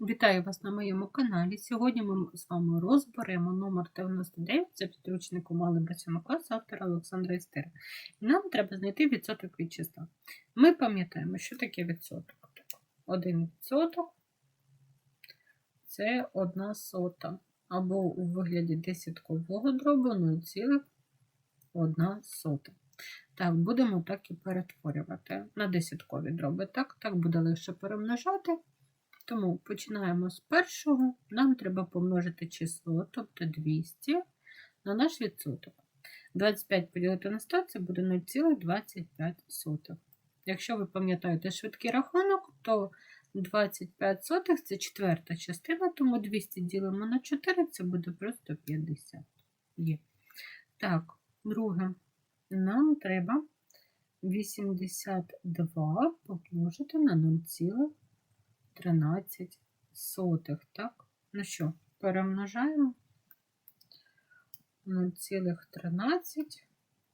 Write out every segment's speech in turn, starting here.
Вітаю вас на моєму каналі. Сьогодні ми з вами розберемо номер 99 за підручником Малий 7 класу автора Олександра Істера. І нам треба знайти відсоток від числа. Ми пам'ятаємо, що таке відсоток. Один відсоток це одна сота. Або у вигляді десяткового дробу 0,1 сота. Так, будемо так і перетворювати на десяткові дроби. Так, так буде легше перемножати. Тому починаємо з першого. Нам треба помножити число, тобто 200 на наш відсоток. 25 поділити на 100 це буде 0,25. Якщо ви пам'ятаєте швидкий рахунок, то 25 сотих це четверта частина, тому 200 ділимо на 4, це буде просто 50. Є. Так, друге. Нам треба 82 помножити на 0,25. 13 сотих, так? Ну що, перемножаємо 0,13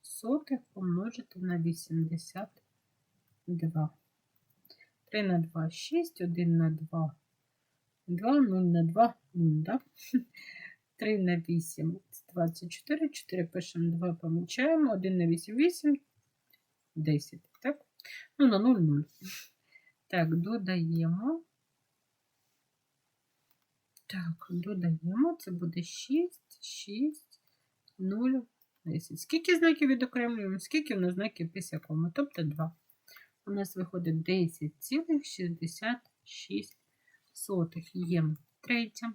сотих помножити на 82. 3 на 2 6, 1 на 2 2, 0 на 2 0, так? 3 на 8 24, 4 пишемо 2 помічаємо, 1 на 8 8, 10, так? Ну, на 0 0. Так, додаємо. Так, додаємо, це буде 6, 6, 0, 10. Скільки знаків відокремлюємо? Скільки в нас знаків після коми? Тобто 2. У нас виходить 10,66 є. Третє.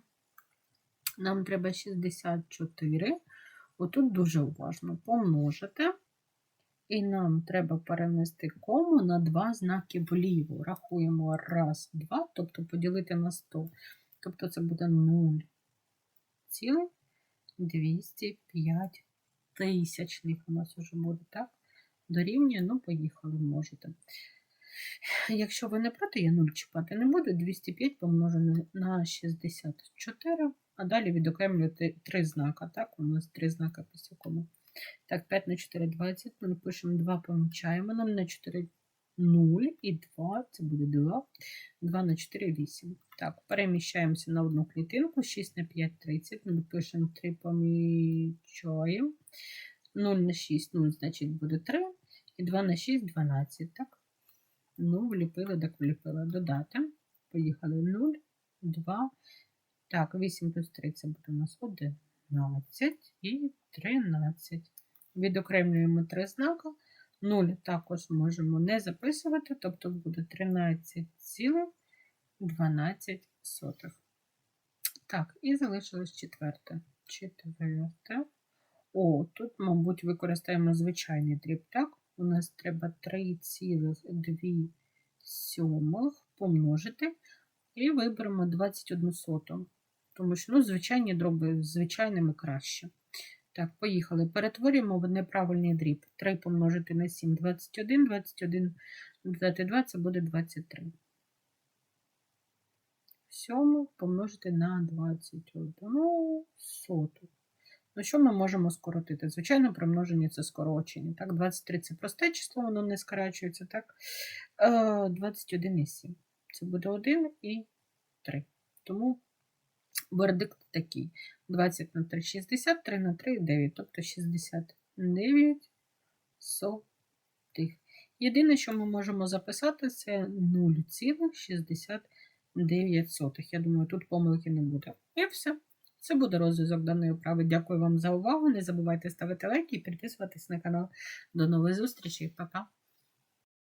Нам треба 64. Отут дуже уважно помножити. І нам треба перенести кому на два знаки вліво. Рахуємо раз, два, тобто поділити на 100. Тобто це буде 0,205 тисячних у нас вже буде, так? Дорівнює, ну, поїхали, можете. Якщо ви не проти, я 0 чіпати не буду. 205 помножене на 64, а далі відокремлюєте три знака. Так, у нас три знака після кому. Так, 5 на 4 20. Ми напишемо 2, помічаємо. Нам на 4 0 і 2, це буде 2. 2 на 4 8. Так, переміщаємося на одну клітинку. 6 на 5 30. Ми пишемо 3, помічаємо. 0 на 6, 0, значить, буде 3. І 2 на 6 12. Так? Ну, вліпили, так вліпили. Додати. Поїхали 0, 2. Так, 8 плюс 3 це буде у нас 11 і 13. Відокремлюємо три знака. 0 також можемо не записувати, тобто буде 13,12. Так, і залишилось четверте. Четверте. О, тут, мабуть, використаємо звичайний дріб. Так, у нас треба 3,2 сьомих помножити. І виберемо 21 соту. Тому що, ну, звичайні дроби звичайними краще. Так, поїхали. Перетворюємо в неправильний дріб. 3 помножити на 7 21, 21 додати 2 це буде 23. 7 помножити на 21 соту. Ну, що ми можемо скоротити? Звичайно, примноження це скорочення. Так, 23 це просте число, воно не скорачується. так. 21 і 7. Це буде 1 і 3. Тому вердикт такий. 20 на 3 60, 3 на 3 9, тобто 69 сотих. Єдине, що ми можемо записати, це 0,69. Я думаю, тут помилки не буде. І все. Це буде розв'язок даної вправи. Дякую вам за увагу. Не забувайте ставити лайки і підписуватись на канал. До нових зустрічей. Па-па!